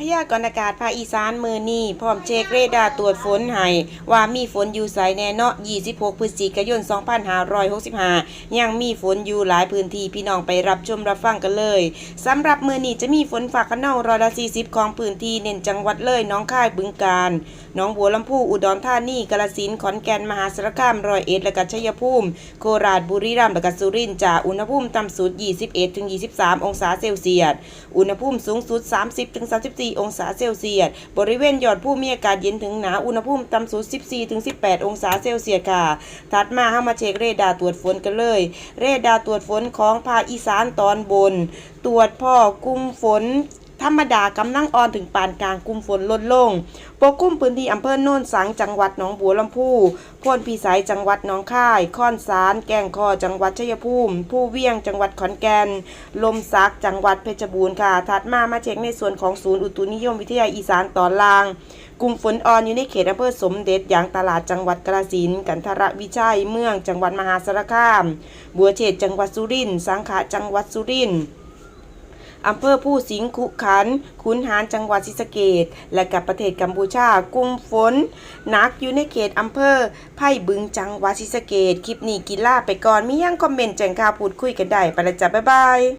พยากรณ์อากาศภาคอีสานมือนี้พร้อมเช็คเรดาร์ตรวจฝนให้ว่ามีฝนอยู่ไสแน่เนาะ 26 พฤศจิกายน 2565 ยังมีฝนอยู่หลายพื้นที่พี่น้องไปรับชมรับฟังกันเลยสำหรับมือนี้จะมีฝนฝากขนองร้อยละ40 ของพื้นที่เน้นจังหวัดเลยน้องค่ายบึงกาฬหน้องบัวลำพูอุดรธานีกาฬสินธุ์ขอนแก่นมหาสารคามร้อยเอ็ดและก็ชัยภูมิ โคราชบุรีรัมย์และก็สุรินทร์จาอุณหภูมิต่ำสุด 21-23 องศาเซลเซียสอุณหภูมิสูงสุด 30-34องศาเซลเซียส บริเวณยอดผู้มีอากาศเย็นถึงหนาวอุณหภูมิต่ำสุด 14-18 องศาเซลเซียสค่ะ ถัดมาเข้ามาเช็คเรดาร์ตรวจฝนกันเลย เรดาร์ตรวจฝนของภาคอีสานตอนบน ตรวจพ่อกุมฝน ธรรมดากำลังอ่อนถึงปานกลางกลุ่มฝนลดลง ปกคลุมพื้นที่อำเภอโน่นสังจังหวัดหนองบัวลำพูพวนพิสัยจังหวัดหนองคายค่อนสารแก่งคอจังหวัดชัยภูมิ ผู้เวียงจังหวัดขอนแก่น ลมซักจังหวัดเพชรบูรณ์ค่ะ ถัดมามาเช็คในส่วนของศูนย์อุตุนิยมวิทยาอีสานตอนล่าง กลุ่มฝนอ่อนอยู่ในเขตอำเภอสมเด็จอย่างตลาดจังหวัดกระสินกันทรวิชัยเมืองจังหวัดมหาสารคาม บัวเฉดจังหวัดสุรินทร์สังขะจังหวัดสุรินทร์ อำเภอผู้สิงคุขันขุนหารจังหวัดศรีสะเกดและกับประเทศกัมพูชา กลุ่มฝนหนักอยู่ในเขตอำเภอไผ่บึงจังหวัดศรีสะเกดคลิปนี้กีฬาไปก่อนมียังคอมเมนต์แจ้งข่าวพูดคุยกันได้ไปละจ้ะบ๊ายบาย